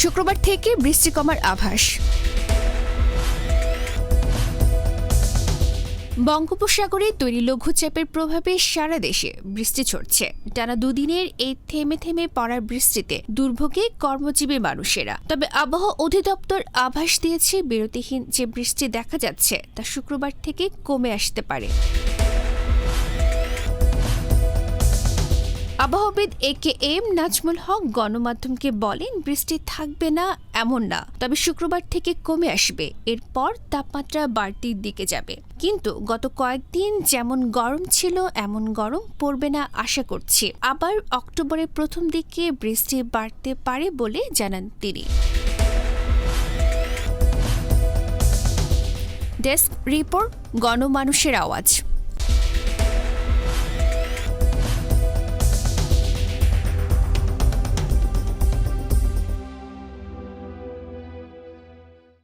শুক্রবার থেকে বৃষ্টি কমার আভাস। বঙ্গোপসাগরে তৈরি লঘুচাপের প্রভাবে সারা দেশে বৃষ্টি ছড়ছে টানা দুদিনের এই থেমে থেমে পড়ার বৃষ্টিতে দুর্ভোগে কর্মজীবী মানুষেরা। তবে আবহাওয়া অধিদপ্তর আভাস দিয়েছে, বিরতিহীন যে বৃষ্টি দেখা যাচ্ছে, তা শুক্রবার থেকে কমে আসতে পারে। আবহাওয়াবিদ এ কে এম নাজমুল হক গণমাধ্যমকে বলেন, বৃষ্টি থাকবে না, এমন না। তবে শুক্রবার থেকে কমে আসবে। এরপর তাপমাত্রা বাড়তির দিকে যাবে। কিন্তু গত কয়েকদিন যেমন গরম ছিল, এমন গরম পড়বে না আশা করছি। আবার অক্টোবরের প্রথম দিকে বৃষ্টি বাড়তে পারে বলে জানান তিনি। ডেস্ক রিপোর্ট, গণমানুষের আওয়াজ।